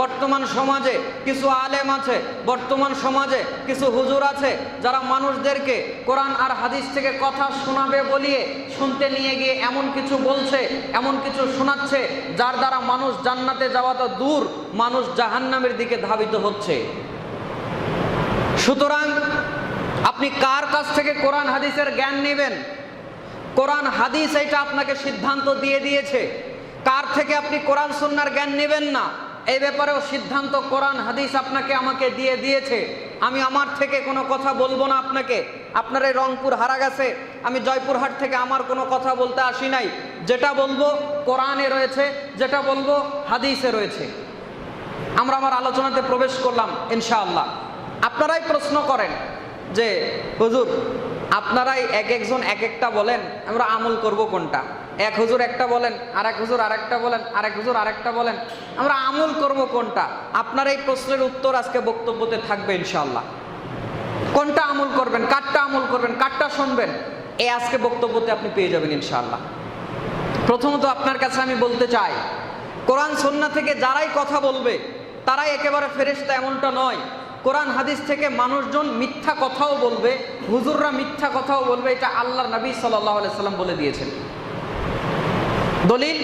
বর্তমান সমাজে কিছু আলেম আছে, বর্তমান সমাজে কিছু হুজুর আছে, যারা মানুষদেরকে কোরআন আর হাদিস থেকে কথা শোনাবে বলিয়ে শুনতে নিয়ে গিয়ে এমন কিছু বলছে, এমন কিছু শোনাচ্ছে, যার দ্বারা মানুষ জান্নাতে যাওয়া তো দূর, মানুষ জাহান্নামের দিকে ধাবিত হচ্ছে। সুতরাং আপনি কার কাছ থেকে কোরআন হাদিসের জ্ঞান নেবেন? কোরআন হাদিস এটা আপনাকে সিদ্ধান্ত দিয়ে দিয়েছে। কার থেকে আপনি কোরআন সন্ন্যার জ্ঞান নেবেন না? এই ব্যাপারেও সিদ্ধান্ত কোরআন, হাদিস আপনাকে আমাকে দিয়ে দিয়েছে। আমি আমার থেকে কোনো কথা বলব না আপনাকে। আপনার এই রংপুর হারা গেছে। আমি জয়পুরহাট থেকে আমার কোনো কথা বলতে আসি নাই। যেটা বলব কোরআনে রয়েছে, যেটা বলব হাদিসে রয়েছে। আমরা আমার আলোচনাতে প্রবেশ করলাম, ইনশাআল্লাহ। আপনারাই প্রশ্ন করেন যে, হুজুর, আপনারাই এক একজন এক একটা বলেন, আমরা আমল করব কোনটা? এক হুজুর একটা বলেন আর এক হুজুর আর একটা বলেন আর এক হুজুর আরেকটা বলেন। আমরা আমল করব কোনটা? আপনার এই প্রশ্নের উত্তর আজকে বক্তব্যতে থাকবে ইনশাল্লাহ কোনটা আমল করবেন? কারটা আমল করবেন? কারটা শুনবেন? এই আজকে বক্তব্যতে আপনি পেয়ে যাবেন ইনশাল্লাহ প্রথমত আপনার কাছে আমি বলতে চাই, কোরআন সন্না থেকে যারাই কথা বলবে, তারাই একেবারে ফেরেশতা এমনটা নয়। কোরআন হাদিস থেকে মানুষজন মিথ্যা কথাও বলবে, হুজুররা মিথ্যা কথাও বলবে, এটা আল্লাহর নবী সাল্লাহ সাল্লাম বলে দিয়েছেন। দলিল,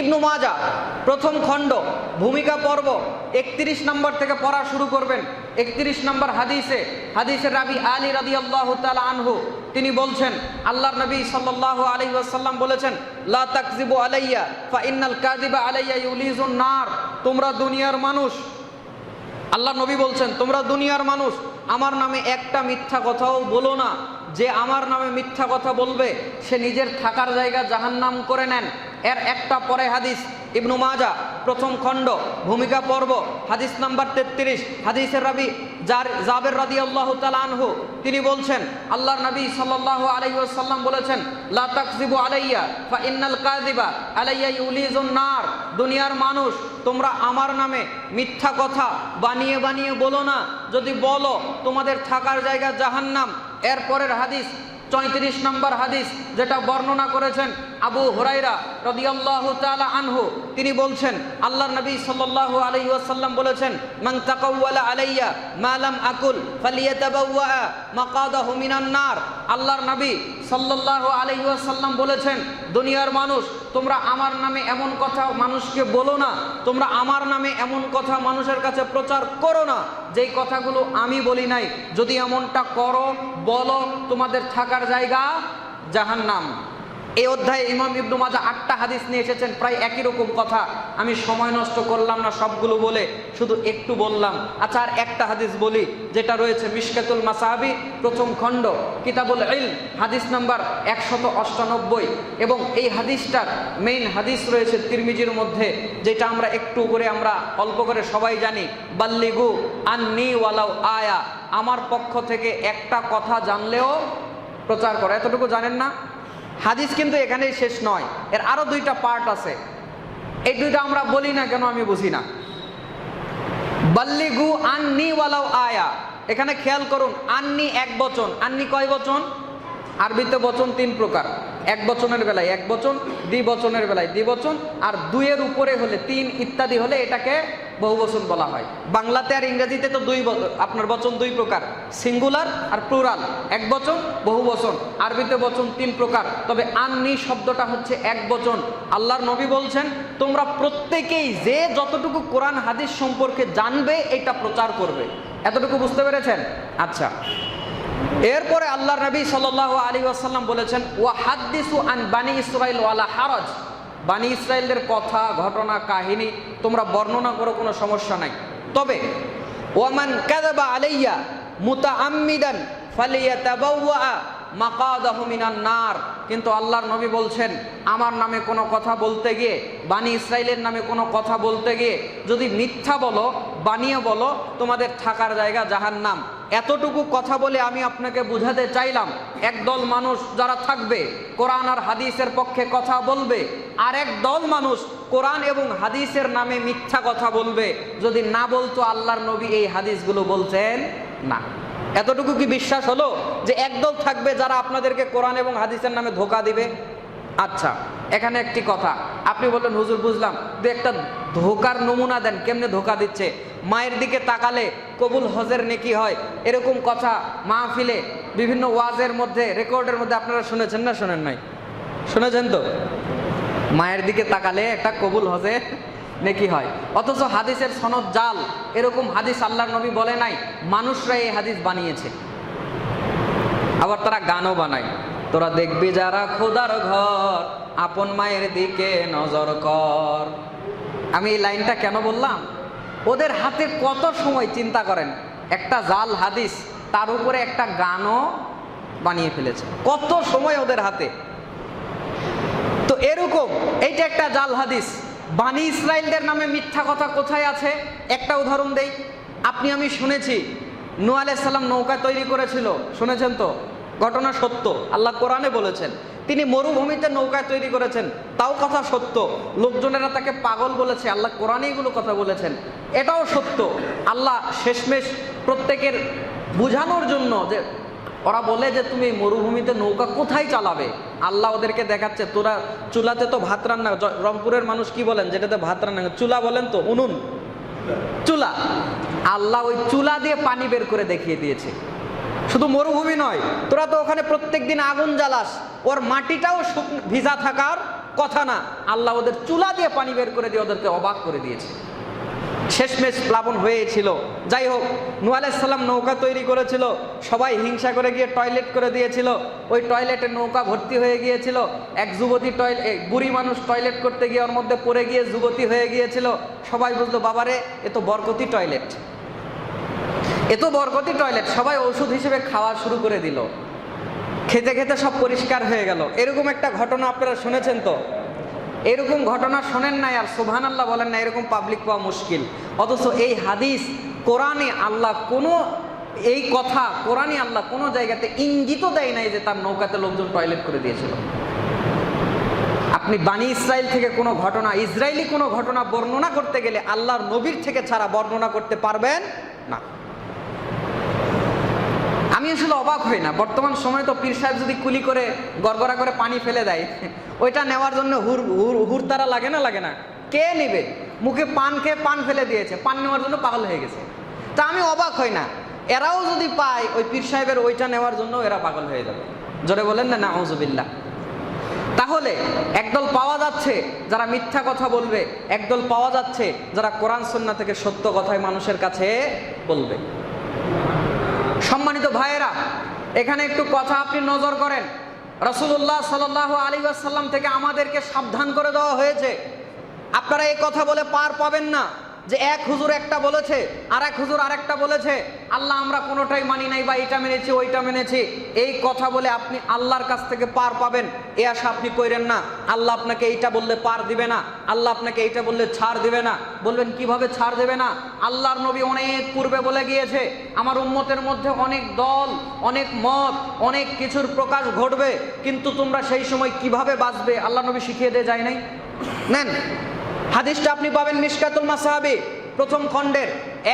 ইবনু মাজা প্রথম খণ্ড, ভূমিকা পর্ব, একত্রিশ নম্বর থেকে পড়া শুরু করবেন। একত্রিশ নম্বর হাদিসে, হাদিসের রাবি আলী রাদি আল্লাহ আনহু, তিনি বলছেন, আল্লাহর নবী সাল্লাহ আলী আসাল্লাম বলেছেন, লা আলাইয়া, ফা ইন্নাল কাযিবা আলাইয়া ইউলিজুন নার। তোমরা দুনিয়ার মানুষ। আল্লাহ নবী বলছেন, তোমরা দুনিয়ার মানুষ, আমার নামে একটা মিথ্যা কথাও বলো না। যে আমার নামে মিথ্যা কথা বলবে, সে নিজের থাকার জায়গা জাহান্নাম করে নেন। এর একটা পরে হাদিস, ইবনু মাজা প্রথম খণ্ড, ভূমিকা পর্ব, হাদিস নাম্বার তেত্রিশ, হাদিসের রাবি যার জাবের রাদি আল্লাহ আনহু, তিনি বলছেন, আল্লাহর নবী সাল্লাহ আলাইসাল্লাম বলেছেন, লা তাকজিবু আলাইয়া ফা ইন্নাল কাযিবা আলাইয়া ইউলিজুন নার, দুনিয়ার মানুষ, তোমরা আমার নামে মিথ্যা কথা বানিয়ে বানিয়ে বলো না, যদি বলো তোমাদের থাকার জায়গা জাহান্নাম। এরপরের হাদিস, চৈত্রিশ নম্বর হাদিস, যেটা বর্ণনা করেছেন আবু হুরাইরা রদিয়াল্লাহু তাআলা আনহু, তিনি বলছেন, আল্লাহর নবী সাল্লাল্লাহু আলাইহি ওয়াসাল্লাম বলেছেন, মান তাকাওয়ালা আলাইয়া মা লাম আকুল ফালিয়াতাবাওয়া মাকাদাহু মিনান নার। আল্লাহর নবী সাল্লাল্লাহু আলাইহি ওয়াসাল্লাম বলেছেন, দুনিয়ার মানুষ, তোমরা আমার নামে এমন কথা মানুষকে বলো না, তোমরা আমার নামে এমন কথা মানুষের কাছে প্রচার করো না, যেই কথাগুলো আমি বলি নাই। যদি এমনটা করো, বলো, তোমাদের থাকার জায়গা জাহান্নাম। এই অধ্যায়ে ইমাম ইবনু মাজা আটটা হাদিস নিয়ে এসেছেন, প্রায় একই রকম কথা। আমি সময় নষ্ট করলাম না সবগুলো বলে, শুধু একটু বললাম। আচ্ছা আর একটা হাদিস বলি, যেটা রয়েছে মিশকাতুল মাসাহাবি, প্রথম খণ্ড, কিতাবুল ইল হাদিস নাম্বার একশত অষ্টানব্বই। এবং এই হাদিসটার মেইন হাদিস রয়েছে তিরমিজির মধ্যে, যেটা আমরা একটু করে আমরা অল্প করে সবাই জানি। বাল্লিগু আন্নি ওয়ালাউ আয়া, আমার পক্ষ থেকে একটা কথা জানলেও প্রচার করে। এতটুকু জানেন না? হাদিস কিন্তু এখানেই শেষ নয়। এর আরও দুইটা পার্ট আছে। এই দুইটা আমরা বলি না কেন আমি বুঝি না। বাল্লিগু আন্নি ওয়ালাও আয়া। এখানে খেয়াল করুন, আন্নি এক বচন। আন্নি কয় বচন? আরবিতে বচন তিন প্রকার। এক বচনের বেলায় এক বচন, দ্বি বচনের বেলায় দ্বিবচন আর দুইয়ের উপরে হলে তিন ইত্যাদি হলে এটাকে বহু বচন বলা হয়। বাংলাতে আর ইংরেজিতে তো দুই আপনার বচন দুই প্রকার। সিঙ্গুলার আর প্লুরাল। এক বচন, বহু বচন। আরবিতে বচন তিন প্রকার। তবে আননি শব্দটা হচ্ছে এক বচন। আল্লাহর নবী বলছেন, তোমরা প্রত্যেকেই যে যতটুকু কোরআন হাদিস সম্পর্কে জানবে, এটা প্রচার করবে। এতটুকু বুঝতে পেরেছেন? আচ্ছা। এরপরে আল্লাহর নবী সাল্লাল্লাহু আলী আসাল্লাম বলেছেন, ওয়া হাদ্দিসু আন বানি ইসরাইল ওয়ালা হারজ। বানি ইসরায়েলদের কথা, ঘটনা, কাহিনী তোমরা বর্ণনা করো, কোনো সমস্যা নাই। তবে, ওয়ামান কাযাবা আলাইয়া মুতাআম্মিদান ফালিয়াতাবাওয়া মাকাদাহু মিনান নার। কিন্তু আল্লাহর নবী বলছেন, আমার নামে কোনো কথা বলতে গিয়ে, বানি ইসরায়েলের নামে কোনো কথা বলতে গিয়ে যদি মিথ্যা বলো, বানিয়ে বলো, তোমাদের থাকার জায়গা জাহান্নাম। এতটুকু কথা বলে আমি আপনাকে বুঝাতে চাইলাম, একদল মানুষ যারা থাকবে, কোরআন আর হাদিসের পক্ষে কথা বলবে, আর এক দল মানুষ কোরআন এবং হাদিসের নামে মিথ্যা কথা বলবে, যদি না বলতো আল্লাহর নবী এই হাদিসগুলো বলছেন না। এতটুকু কি বিশ্বাস হলো যে একদল থাকবে যারা আপনাদেরকে কোরআন এবং হাদিসের নামে ধোকা দিবে? আচ্ছা এখানে একটি কথা। আপনি বললেন, হুজুর, বুঝলাম। দু একটা ধোকার নমুনা দেন, কেমনে ধোকা দিচ্ছে? মায়ের দিকে তাকালে কবুল হজের নেকি হয়। এরকম কথা মাহফিলে বিভিন্ন ওয়াজের মধ্যে, রেকর্ডের মধ্যে আপনারা শুনেছেন না শোনেন নাই? শুনেছেন তো? মায়ের দিকে তাকালে একটা কবুল হজে নেকি হয়। অথচ হাদিসের সনদ জাল, এরকম হাদিস আল্লাহ নবী বলে নাই মানুষরা এই হাদিস বানিয়েছে। আবার তারা গানও বানায়। তোরা দেখবি যারা খোদার ঘর, আপন মায়ের দিকে নজর কর। আমি এই লাইনটা কেন বললাম? ওদের হাতে কত সময় চিন্তা করেন? একটা জাল হাদিস, তার উপরে একটা গানও বানিয়ে ফেলেছে। কত সময় ওদের হাতে? তো এরকম, এইটা একটা জাল হাদিস। বানি ইসরায়েলদের নামে মিথ্যা কথা কোথায় আছে? একটা উদাহরণ দেই। আপনি, আমি শুনেছি নু নৌকা তৈরি করেছিল। শুনেছেন তো? ঘটনা সত্য। আল্লাহ কোরআনে বলেছেন তিনি মরুভূমিতে নৌকা তৈরি করেছেন। তাও কথা সত্য। লোকজনেরা তাকে পাগল বলেছে। আল্লাহ কোরআনে এগুলো কথা বলেছেন। এটাও সত্য। আল্লাহ শেষমেশ প্রত্যেকের বুঝানোর জন্য যে ওরা বলে যে তুমি মরুভূমিতে নৌকা কোথায় চালাবে? আল্লাহ ওদেরকে দেখাচ্ছে, তোরা চুলাতে তো ভাত রান্না রংপুরের মানুষ কি বলেন? যেটাতে ভাত রান্না চুলা বলেন তো, উনুন। চুলা। আল্লাহ ওই চুলা দিয়ে পানি বের করে দেখিয়ে দিয়েছে। শুধু মরুভূমি নয়, তোরা তো ওখানে প্রত্যেক দিন আগুন জ্বালাস, ওর মাটিটাও ভিজা থাকার কথা না। আল্লাহ ওদের চুলা দিয়ে পানি বের করে দিয়ে ওদেরকে অবাক করে দিয়েছে। শেষমেশ প্লাবন হয়েছিল। যাই হোক নু নৌকা তৈরি করেছিল, সবাই হিংসা করে গিয়ে টয়লেট করে দিয়েছিল। ওই টয়লেটে নৌকা ভর্তি হয়ে গিয়েছিল। এক যুবতী টয়লেট বুড়ি মানুষ টয়লেট করতে গিয়ে ওর মধ্যে পড়ে গিয়ে যুবতী হয়ে গিয়েছিল। সবাই বুঝলো, বাবারে, এ তো বরকতি টয়লেট। এ তো বরকতি টয়লেট, সবাই ওষুধ হিসেবে খাওয়া শুরু করে দিল। খেতে খেতে সব পরিষ্কার হয়ে গেল। এরকম একটা ঘটনা আপনারা শুনেছেন তো? এরকম ঘটনা শোনেন নাই আর সোভান আল্লাহ বলেন না এরকম পাবলিক পাওয়া মুশকিল। অথচ এই হাদিস কোরআনে আল্লাহ কোনো, এই কথা কোরআনে আল্লাহ কোনো জায়গাতে ইঙ্গিতও দেয় নাই যে তার নৌকাতে লোকজন টয়লেট করে দিয়েছিল। আপনি বানি ইসরায়েল থেকে কোনো ঘটনা ইসরায়েলি কোনো ঘটনা বর্ণনা করতে গেলে আল্লাহর নবীর থেকে ছাড়া বর্ণনা করতে পারবেন না। আমি আসলে অবাক হই না। বর্তমান সময় তো পীর সাহেব যদি কুলি করে, গড়গড়া করে পানি ফেলে দেয়, ওইটা নেওয়ার জন্য হুর হুর হুর তারা লাগে না লাগে না। কে নেবে? মুখে পান খেয়ে পান ফেলে দিয়েছে, পান নেওয়ার জন্য পাগল হয়ে গেছে। তা আমি অবাক হই না। এরাও যদি পায়, ওই পীর সাহেবের ওইটা নেওয়ার জন্য এরা পাগল হয়ে যাবে। জোরে বলেন না না আউজুবিল্লাহ তাহলে একদল পাওয়া যাচ্ছে যারা মিথ্যা কথা বলবে, একদল পাওয়া যাচ্ছে যারা কোরআন, সন্না থেকে সত্য কথায় মানুষের কাছে বলবে। সম্মানিত ভাইয়েরা, এখানে একটু কথা আপনি নজর করেন। রসুল্লাহ সাল আলী আসাল্লাম থেকে আমাদেরকে সাবধান করে দেওয়া হয়েছে। আপনারা এই কথা বলে পার পাবেন না। যে এক হুজুর একটা বলেছে আর এক হুজুর আরেকটা বলেছে, আল্লাহ আমরা কোনোটাই মানি নাই বা এটা মেনেছি, ওইটা মেনেছি। এই কথা বলে আপনি আল্লাহর কাছ থেকে পার পাবেন, এ আশা আপনি কইরেন না। আল্লাহ আপনাকে এইটা বললে পার দিবে না, আল্লাহ আপনাকে এইটা বললে ছাড় দিবে না। বলবেন, কীভাবে ছাড় দেবে না? আল্লাহর নবী অনেক পূর্বে বলে গিয়েছে, আমার উম্মতের মধ্যে অনেক দল, অনেক মত, অনেক কিছুর প্রকাশ ঘটবে, কিন্তু তোমরা সেই সময় কীভাবে বাঁচবে? আল্লাহ নবী শিখিয়ে দিয়ে যায় নাই? নেন। হাদিসটা আপনি পাবেন মিসকাতুল মাসাহাবি প্রথম খণ্ডের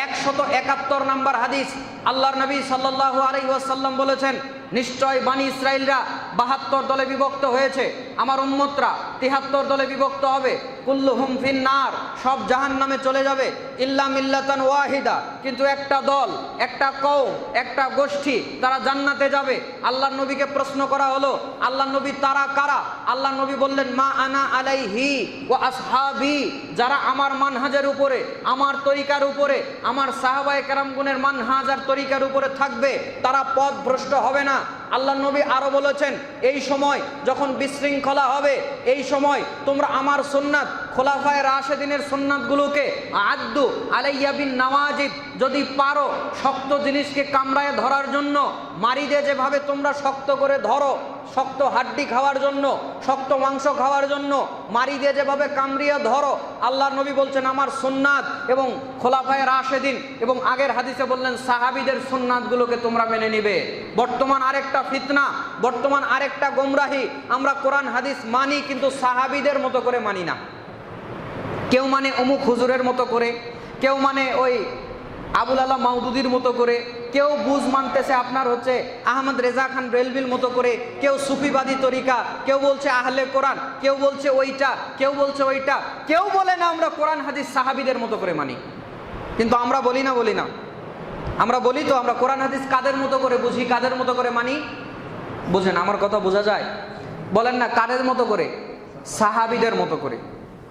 একশত একাত্তর নাম্বার হাদিস। আল্লাহর নবী সাল্লাহ আলাইহি ওয়াসাল্লাম বলেছেন, নিশ্চয় বাণী ইসরায়েলরা বাহাত্তর দলে বিভক্ত হয়েছে। আমার উম্মতরা তিহাত্তর দলে বিভক্ত হবে। কুল্লু হুমফিন নার সব জাহান নামে চলে যাবে। ইল্লা মিল্লাতান ওয়াহিদা, কিন্তু একটা দল, একটা কৌম একটা গোষ্ঠী, তারা জান্নাতে যাবে। আল্লাহ নবীকে প্রশ্ন করা হলো আল্লাহ নবী তারা কারা? আল্লাহ নবী বললেন, মা আনা আলাইহি ও আসহাবি। যারা আমার মানহাজের উপরে, আমার তরিকার উপরে, আমার সাহাবায়ে কেরামগুনের মানহাজ আর তরিকার উপরে থাকবে, তারা পথ ভ্রষ্ট হবে না। আল্লাহ নবী আরও বলেছেন এই সময় যখন বিশৃঙ্খলা হবে এই সময় তোমরা আমার সুন্নাত খোলাফায় রাশেদিনের সুন্নাতগুলোকে আদ্দু আলাইয়া বিন নওয়াজিদ যদি পারো, শক্ত জিনিসকে কামড়ায় ধরার জন্য, মারিদে যেভাবে তোমরা শক্ত করে ধরো, শক্ত হাড্ডি খাওয়ার জন্য, শক্ত মাংস খাওয়ার জন্য মারি দিয়ে যেভাবে কামড়িয়ে ধরো, আল্লাহ নবী বলছেন আমার সুন্নাত এবং খোলাফায় রাশেদিন এবং আগের হাদিসে বললেন, সাহাবিদের সুন্নাতগুলোকে তোমরা মেনে নিবে। বর্তমান আরেকটা ফিতনা, বর্তমান আরেকটা গোমরাহি, আমরা কোরআন হাদিস মানি কিন্তু সাহাবিদের মতো করে মানি না। কেউ মানে অমুক হুজুরের মতো করে, কেউ মানে ওই আবুল আল্লাহ মাউদুদির মতো করে, কেউ বুঝ মানতেছে আপনার হচ্ছে আহমদ রেজা খান রেলবিল মতো করে, কেউ সুফিবাদী তরিকা, কেউ বলছে আহলে কোরআন, কেউ বলছে ওইটা, কেউ বলছে ওইটা, কেউ বলে না আমরা কোরআন, হাদিস সাহাবিদের মতো করে মানি। কিন্তু আমরা বলি না বলি না। আমরা বলি তো আমরা কোরআন, হাদিস কাদের মতো করে বুঝি, কাদের মতো করে মানি? বুঝেন, আমার কথা বোঝা যায়? বলেন না, কাদের মতো করে? সাহাবিদের মতো করে।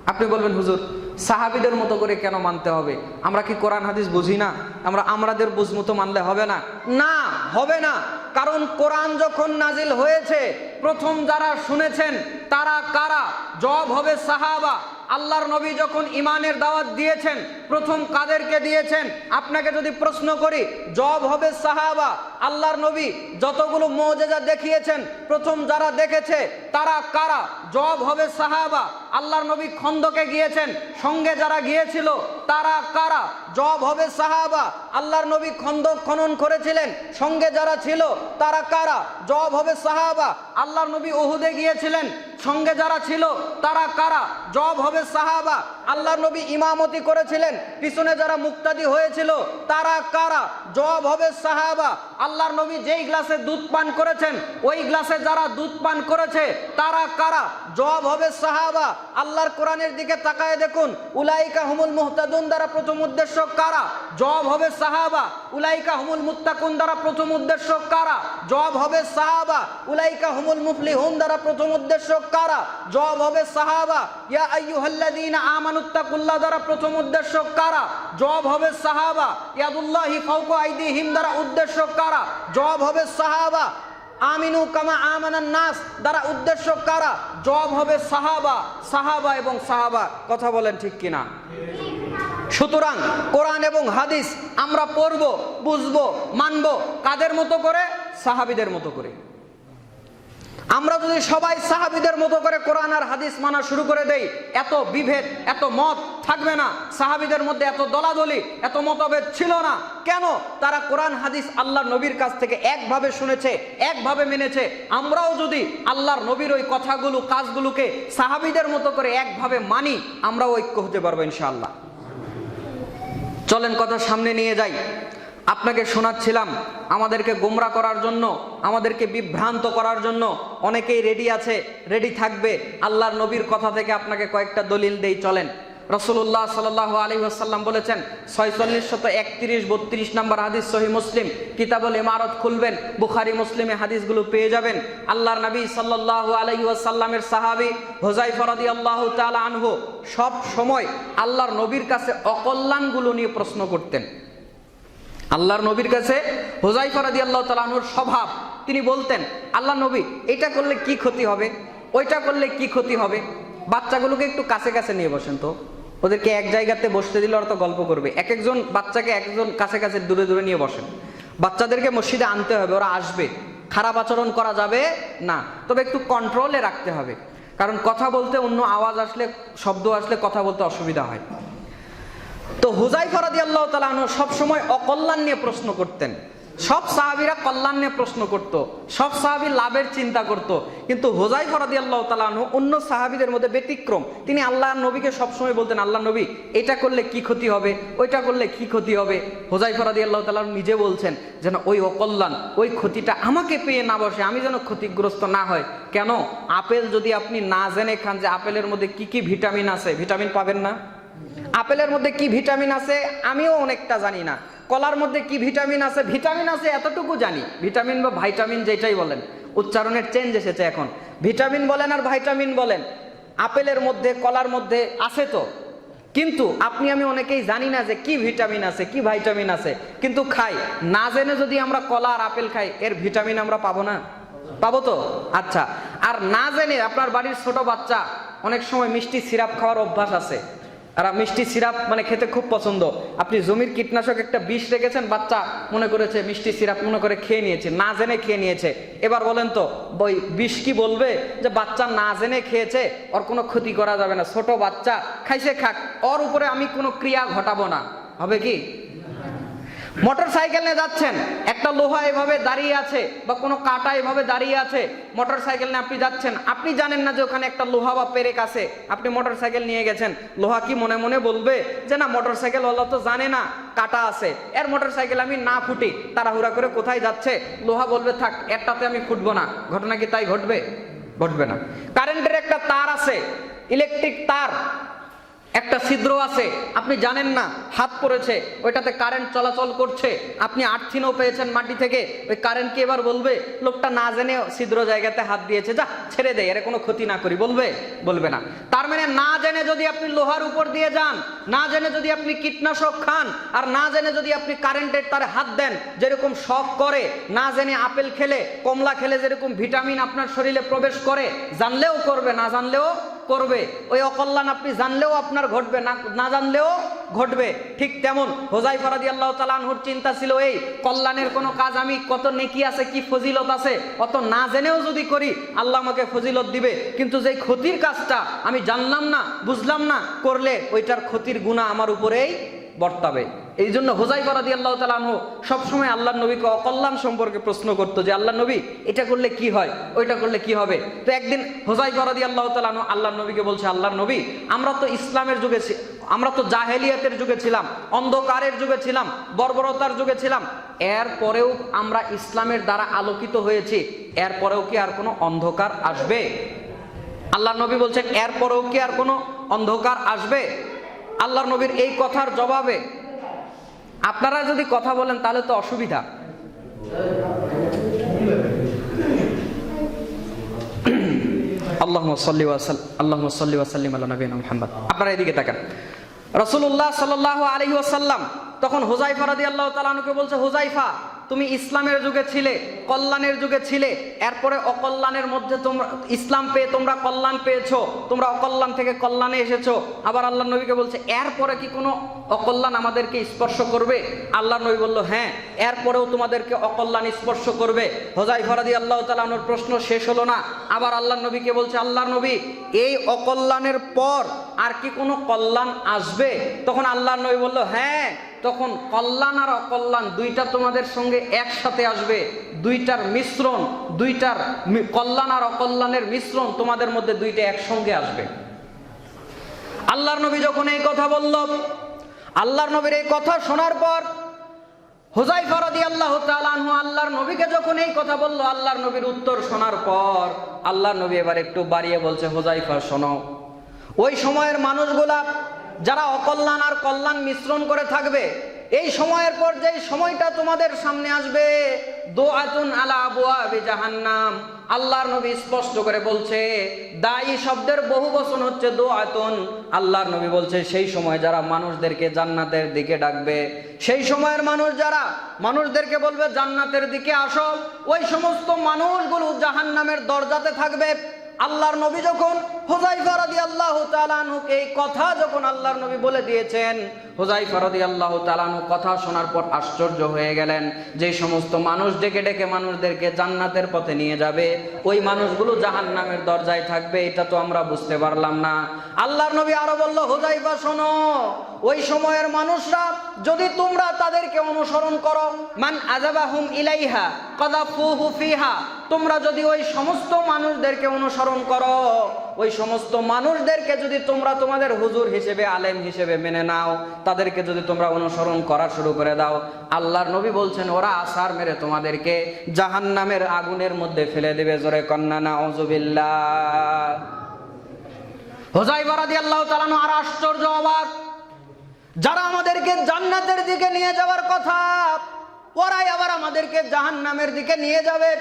আপনি বলবেন, হুজুর, সাহাবিদের মতো করে কেন মানতে হবে? আমরা কি কোরআন, হাদিস বুঝি না? আমরা আমরাদের বুঝ মতো মানলে হবে না? না, হবে না। কারণ কোরআন যখন নাজিল হয়েছে, প্রথম যারা শুনেছেন, তারা কারা? জব হবে সাহাবা। আল্লাহর নবী যখন ইমানের দাওয়াত দিয়েছেন প্রথম কাদেরকে দিয়েছেন? আপনাকে যদি প্রশ্ন করি, জব হবে সাহাবা, আল্লাহর নবী যতগুলো মৌজেজা দেখিয়েছেন, প্রথম যারা দেখেছে, তারা কারা? জব হবে সাহাবা, আল্লাহর নবী খন্দকে গিয়েছেন, সঙ্গে যারা গিয়েছিল, তারা কারা? জব হবে সাহাবা, আল্লাহর নবী খন্দক খনন করেছিলেন, সঙ্গে যারা ছিল, তারা কারা? জব হবে সাহাবা, আল্লাহর নবী ওহুদে গিয়েছিলেন, সঙ্গে যারা ছিল, তারা কারা? জব হবে সাহাবা, আল্লাহর নবী ইমামতি করেছিলেন পিছনে যারা মুক্তাদি হয়েছিল তারা কারা? জব হবে সাহাবা। আল্লাহর নবী যেই গ্লাসে দুধ পান করেছেন, ওই গ্লাসে যারা দুধ পান করেছে, তারা কারা? জব হবে সাহাবা। আল্লাহর কোরআনের দিকে তাকায় দেখুন, উলাইকা হুমুল মুহতাদুন দ্বারা প্রথম উদ্দেশ্য কারা? জব হবে সাহাবা। উলাইকা হুমুল মুত্তাকুন দ্বারা প্রথম উদ্দেশ্য কারা? জব হবে সাহাবা। উলাইকা হুমুল মুফলিহুন দ্বারা প্রথম উদ্দেশ্য কারা? জব হবে সাহাবা। ইয়া আইয়ুহাল্লাযীনা আমানুত্তাকুল্লাহ দ্বারা প্রথম উদ্দেশ্য কারা? জব হবে সাহাবা। ইয়াদুল্লাহি ফাওকা আইদিহিম দ্বারা উদ্দেশ্য কারা? জব হবে সাহাবা। আমিনু কামা আমানান নাস। দ্বারা উদ্দেশ্য কারা? জব হবে সাহাবা। সাহাবা এবং সাহাবা, কথা বলেন ঠিক কিনা? সুতরাং কোরআন এবং হাদিস আমরা পড়ব, বুঝব, মানব, কাদের মতো করে? সাহাবিদের মতো করে। আমরা যদি সবাই সাহাবিদের মতো করে কোরআন আর হাদিস মানা শুরু করে দেই, এত বিভেদ, এত মত থাকবে না। সাহাবিদের মধ্যে এত দলাদলি, এত মতভেদ ছিল না। কেন? তারা কোরআন, হাদিস আল্লাহ নবীর কাছ থেকে একভাবে শুনেছে, একভাবে মেনেছে। আমরাও যদি আল্লাহর নবীর ওই কথাগুলো, কাজগুলোকে সাহাবিদের মতো করে একভাবে মানি আমরাও ঐক্য হতে পারব ইনশাআল্লাহ। চলেন কথা সামনে নিয়ে যাই। আপনাকে শোনাচ্ছিলাম, আমাদেরকে গোমরা করার জন্য, আমাদেরকে বিভ্রান্ত করার জন্য অনেকেই রেডি আছে রেডি থাকবে। আল্লাহর নবীর কথা থেকে আপনাকে কয়েকটা দলিল দেই, চলেন। রসুল্লাহ সাল আলী আসাল্লাম বলেছেন, ছয়চল্লিশ শত একত্রিশ বত্রিশ নম্বর হাদিস সহি মুসলিম, কিতাবল ইমারত খুলবেন, বুখারি মুসলিমে হাদিসগুলো পেয়ে যাবেন। আল্লাহর নবী সাল্লাহ আলহি আসাল্লামের সাহাবি হোজাই ফরাদি আল্লাহ তালা আনহু সব সময় আল্লাহর নবীর কাছে অকল্যাণগুলো নিয়ে প্রশ্ন করতেন। আল্লাহর নবীর কাছে হোজাই ফরাদি আল্লাহ তালাহুর স্বভাব। তিনি বলতেন আল্লাহ নবী এটা করলে কি ক্ষতি হবে? ওইটা করলে কি ক্ষতি হবে? বাচ্চাগুলোকে একটু কাছে কাছে নিয়ে বসেন তো। ওদেরকে এক জায়গাতে বসতে দিলে ওরা তো গল্প করবে। এক একজন বাচ্চাকে একজন কাছে কাছে দূরে দূরে নিয়ে বসেন। বাচ্চাদেরকে মসজিদে আনতে হবে, ওরা আসবে। খারাপ আচরণ করা যাবে না, তবে একটু কন্ট্রোলে রাখতে হবে। কারণ কথা বলতে অন্য আওয়াজ আসলে, শব্দ আসলে কথা বলতে অসুবিধা হয়। তো হুজাই ফরাদি আল্লাহ তালাহ সবসময় অকল্যাণ নিয়ে প্রশ্ন করতেন। সব সাহাবিরা কল্যাণ নিয়ে প্রশ্ন করত, সব সাহাবি লাভের চিন্তা করত। কিন্তু হোজাই ফরাদি আল্লাহ তালাহনু অন্য সাহাবিদের মধ্যে ব্যতিক্রম। তিনি আল্লাহ নবীকে সবসময় বলতেন আল্লাহ নবী, এটা করলে কি ক্ষতি হবে? ওইটা করলে কি ক্ষতি হবে? হোজাই ফরাদি আল্লাহ তালাহ নিজে বলছেন, যেন ওই অকল্যাণ, ওই ক্ষতিটা আমাকে পেয়ে না বসে, আমি যেন ক্ষতিগ্রস্ত না হয় কেন? আপেল যদি আপনি না জেনে খান যে আপেলের মধ্যে কি কি ভিটামিন আছে, ভিটামিন পাবেন না? আপেলের মধ্যে কি ভিটামিন আছে? আমিও অনেকটা জানি না। কলার মধ্যে কি ভিটামিন আছে? ভিটামিন আছে, এতটুকু জানি। ভিটামিন বা ভাইটামিন যেটাই বলেন, উচ্চারণের চেঞ্জ এসেছে এখন। ভিটামিন বলেন আর ভাইটামিন বলেন, আপেলের মধ্যে, কলার মধ্যে আছে তো। কিন্তু আপনি, আমি অনেকেই জানি না যে কি ভিটামিন আছে, কি ভাইটামিন আছে। কিন্তু খাই। না জেনে যদি আমরা কলা আর আপেল খাই, এর ভিটামিন আমরা পাবো না? পাবো তো? আচ্ছা। আর না জেনে আপনার বাড়ির ছোট বাচ্চা, অনেক সময় মিষ্টি সিরাপ খাওয়ার অভ্যাস আছে। আর মিষ্টি সিরাপ মানে খেতে খুব পছন্দ। আপনি জমির কীটনাশক একটা বিষ রেখেছেন, বাচ্চা মনে করেছে মিষ্টি সিরাপ মনে করে খেয়ে নিয়েছে, না জেনে খেয়ে নিয়েছে। এবার বলেন তো ওই বিষ কি বলবে যে বাচ্চা না জেনে খেয়েছে, ওর কোনো ক্ষতি করা যাবে না। ছোট বাচ্চা, খাইছে খাক, ওর উপরে আমি কোনো ক্রিয়া ঘটাবো না। হবে কি? মোটর সাইকেল নিয়ে যাচ্ছেন। একটা লোহা এভাবে দাঁড়িয়ে আছে বা কোনো কাটা এভাবে দাঁড়িয়ে আছে মোটর সাইকেল নিয়ে আপনি যাচ্ছেন। আপনি জানেন না যে ওখানে একটা লোহা বা পেরেক আছে। আপনি মোটর সাইকেল নিয়ে গেছেন। লোহা কি মনে মনে বলবে যে, না মোটর সাইকেল ওলা তো জানে না, কাটা আছে। এর মোটর সাইকেল আমি না ফুটি, তাড়াহুড়া করে কোথায় যাচ্ছে? লোহা বলবে, থাক একটাতে আমি ফুটবো না। ঘটনা কি তাই ঘটবে? ঘটবে না। কারেন্টের একটা তার আছে, ইলেকট্রিক তার। একটা ছিদ্র আছে, আপনি জানেন না, হাত পড়েছে, ওইটাতে কারেন্ট চলাচল করছে। আপনি আর্থিনও পেয়েছেন মাটি থেকে, ওই কারেন্ট কি এবার বলবে? লোকটা না জেনে ছিদ্র জায়গাতে হাত দিয়েছে, যা, ছেড়ে দেয় এর কোনো ক্ষতি না করি, বলবে? বলবে না। তার মানে না জেনে যদি আপনি লোহার উপর দিয়ে যান, না জেনে যদি আপনি কীটনাশক খান, আর না জেনে যদি আপনি কারেন্টের তারে হাত দেন, যেরকম শখ করে, না জেনে আপেল খেলে, কমলা খেলে যেরকম ভিটামিন আপনার শরীরে প্রবেশ করে, জানলেও করবে, না জানলেও করবে। ওই অকল্যাণ আপনি জানলেও আপনার ঘটবে, না না জানলেও ঘটবে। ঠিক তেমন হোজাই ফরাদি আল্লাহ তালানহুর চিন্তা ছিল এই, কল্যাণের কোনো কাজ আমি কত নেকি আছে, কি ফজিলত আছে, অত না জেনেও যদি করি, আল্লাহ আমাকে ফজিলত দিবে। কিন্তু যেই ক্ষতির কাজটা আমি জানলাম না, বুঝলাম না, করলে ওইটার ক্ষতির গুণা আমার উপরেই বর্তাবে। এই জন্য হোজাই ফরাদি আল্লাহ তালানহু সবসময় আল্লাহ নবীকে অকল্যাণ সম্পর্কে প্রশ্ন করতো যে আল্লাহ নবী, এটা করলে কি হয়? ওইটা করলে কি হবে? তো একদিন হোজাই ফরাদি আল্লাহ তালানহু আল্লাহ নবীকে বলছে আল্লাহ নবী, আমরা তো ইসলামের যুগে আমরা তো জাহেলিয়াতের যুগে ছিলাম, অন্ধকারের যুগে ছিলাম, বর্বরতার যুগে ছিলাম। এরপরেও আমরা ইসলামের দ্বারা আলোকিত হয়েছি এরপরেও কি আর কোনো অন্ধকার আসবে? আল্লাহ নবী বলছেন এরপরেও কি আর কোনো অন্ধকার আসবে? আল্লাহ নবীর এই কথার জবাবে আপনারা যদি কথা বলেন, তাহলে তো অসুবিধা। আল্লাহ সাল্লি ওয়াসাল আল্লাহ সাল্লি ওয়াসাল্লিম আল্লাহ নবীন আপনারা এদিকে তাকান। রসুল্লাহ সাল্লাহ আলহি ওয়াসাল্লাম তখন হুজাইফা রাদি আল্লাহ তালানুকে বলছে হুজাইফা তুমি ইসলামের যুগে ছিলে, কল্যাণের যুগে ছিলে, এরপরে অকল্যাণের মধ্যে তোমরা ইসলাম পেয়ে তোমরা কল্যাণ পেয়েছ, তোমরা অকল্যাণ থেকে কল্যাণে এসেছ। আবার আল্লাহ নবীকে বলছে, এরপরে কি কোনো অকল্যাণ আমাদেরকে স্পর্শ করবে? আল্লাহ নবী বলল হ্যাঁ এরপরেও তোমাদেরকে অকল্যাণ স্পর্শ করবে। হোজাই ফরাদি আল্লাহ তালানোর প্রশ্ন শেষ হলো না। আবার আল্লাহ নবীকে বলছে আল্লাহ নবী, এই অকল্যাণের পর আর কি কোনো কল্যাণ আসবে? তখন আল্লাহ নবী বলল হ্যাঁ তখন কল্যাণ আর অকল্যাণ দুইটা তোমাদের সঙ্গে একসাথে আসবে। দুইটার মিশ্রণ, দুইটার কল্যাণ আর অকল্যাণের মিশ্রণ তোমাদের মধ্যে দুইটা একসঙ্গে আসবে। আল্লাহর নবী যখন এই কথা বলল, আল্লাহর নবীর এই কথা শোনার পর হোজাই ফরাদি আল্লাহ তালানহু আল্লাহর নবীকে যখন এই কথা বলল, আল্লাহর নবীর উত্তর শোনার পর আল্লাহর নবী এবার একটু বাড়িয়ে বলছে হুজাইফা শোনো। ওই সময়ের মানুষগুলা যারা অকল্যাণ আর কল্যাণ মিশ্রণ করে থাকবে, এই সময়ের পর যেই সময়টা তোমাদের সামনে আসবে, দোয়াতুন আলা আবুয়াবি জাহান্নাম। আল্লাহর নবী স্পষ্ট করে বলছে, দায়ী শব্দের বহু বচন হচ্ছে দোয়াতুন। আল্লাহর নবী বলছে, সেই সময় যারা মানুষদেরকে জান্নাতের দিকে ডাকবে, সেই সময়ের মানুষ যারা মানুষদেরকে বলবে, জান্নাতের দিকে আসো, ওই সমস্ত মানুষগুলো জাহান্নামের দরজাতে থাকবে। আল্লাহর নবী যখন হুজাইফা রাদিয়াল্লাহু আল্লাহ আনহুকে এই কথা যখন আল্লাহর নবী বলে দিয়েছেন হুজাইফা রাদিয়াল্লাহু আল্লাহ আনহু কথা শোনার পর আশ্চর্য হয়ে গেলেন। যে সমস্ত মানুষ ডেকে ডেকে মানুষদেরকে জান্নাতের পথে নিয়ে যাবে, ওই মানুষগুলো জাহান্নামের দরজায় থাকবে, এটা তো আমরা বুঝতে পারলাম না। আল্লাহর নবী আরও বলল হুজাইফা শোনো, ওই সময়ের মানুষরা যদি তোমরা তাদেরকে অনুসরণ করো, মান আজাবাহুম ইলাইহা, কাযাফুহু ফিহা তোমরা যদি ওই সমস্ত মানুষদেরকে অনুসরণ করো, ওই সমস্ত মানুষদেরকে যদি তোমরা তোমাদের হুজুর হিসেবে, আলেম হিসেবে মেনে নাও, তাদেরকে যদি তোমরা অনুসরণ করা শুরু করে দাও, আল্লাহর নবী বলছেন, ওরা আসার মেরে তোমাদেরকে জাহান্নামের আগুনের মধ্যে ফেলে দেবে। জোরে কন্যা না অজুবিল্লাহ হোজাইবা রাদিয়াল্লাহু তাআলা আর আশ্চর্য অবাক, যারা আমাদেরকে জান্নাতের দিকে নিয়ে যাওয়ার কথা, ওরাই আবার আমাদেরকে জাহান্নামের দিকে নিয়ে যাবে।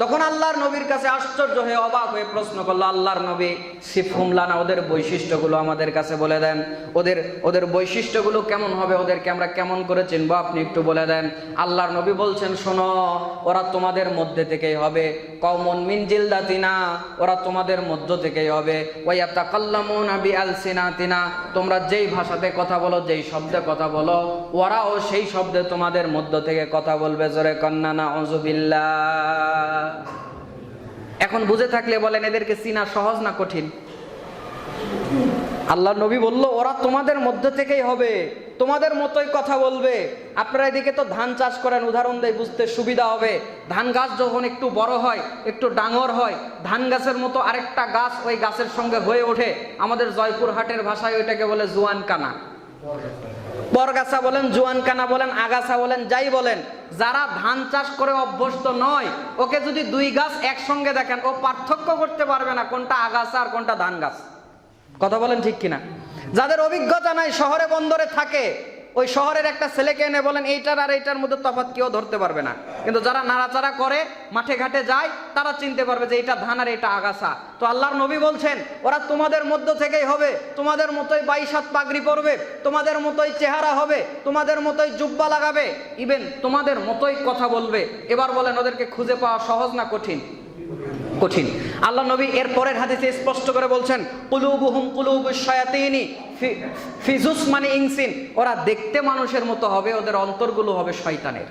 তখন আল্লাহর নবীর কাছে আশ্চর্য হয়ে অবাক হয়ে প্রশ্ন করল, আল্লাহর নবী সিফুমলানা ওদের বৈশিষ্ট্যগুলো আমাদের কাছে বলে দেন। ওদের ওদের বৈশিষ্ট্যগুলো কেমন হবে, ওদেরকে আমরা কেমন করে চিনবো? আপনি একটু বলে দেন। আল্লাহর নবী বলছেন, শোনো, ওরা তোমাদের মধ্যে থেকেই হবে। কমন মিন জিলদাতিনা, ওরা তোমাদের মধ্য থেকেই হবে। ওয়া তাকাল্লামুনা বিআলসিনাতিনা, তোমরা যেই ভাষাতে কথা বলো, যেই শব্দে কথা বলো, ওরাও সেই শব্দে তোমাদের মধ্য থেকে কথা বলবে। জোরে কন্যা না অজুবিল্লাহ এখন বুঝে থাকলে বলেন এদেরকে চিনা সহজ না কঠিন? আল্লাহ নবী বলল, ওরা তোমাদের মধ্য থেকেই হবে। তোমাদের মতোই কথা বলবে। আপনারা এদিকে তো ধান চাষ করেন, উদাহরণ দেয়, বুঝতে সুবিধা হবে। ধান গাছ যখন একটু বড় হয়, একটু ডাঙর হয়, ধান গাছের মতো আরেকটা গাছ ওই গাছের সঙ্গে হয়ে ওঠে। আমাদের জয়পুরহাটের ভাষায় ওইটাকে বলে জোয়ান কানা বরগাছা বলেন জুয়ান কানা বলেন, আগাছা বলেন, যাই বলেন, যারা ধান চাষ করে অভ্যস্ত নয়, ওকে যদি দুই গাছ একসঙ্গে দেখেন, ও পার্থক্য করতে পারবে না কোনটা আগাছা আর কোনটা ধান গাছ। কথা বলেন ঠিক কিনা? যাদের অভিজ্ঞতা নাই, শহরে, বন্দরে থাকে ওই শহরের একটা ছেলেকে এনে বলেন, এইটার আর এইটার মধ্যে তফাৎ কেউ ধরতে পারবে না। কিন্তু যারা নাড়াচাড়া করে, মাঠে ঘাটে যায়, তারা চিনতে পারবে যে এটা ধান আর এটা আগাছা। তো আল্লাহর নবী বলছেন, ওরা তোমাদের মধ্য থেকেই হবে, তোমাদের মতোই বাইশাত পাগড়ি পরবে, তোমাদের মতোই চেহারা হবে, তোমাদের মতোই জুব্বা লাগাবে। ইভেন তোমাদের মতোই কথা বলবে। এবার বলেন, ওদেরকে খুঁজে পাওয়া সহজ না কঠিন? কঠিন। আল্লাহ নবী এর পরের হাদিসে স্পষ্ট করে বলছেন, কুলুবুহুম কুলুবুশ শায়াতিনি। ফিজুস মানে ইনসিন। ওরা দেখতে মানুষের মতো হবে ওদের অন্তরগুলো হবে শয়তানের।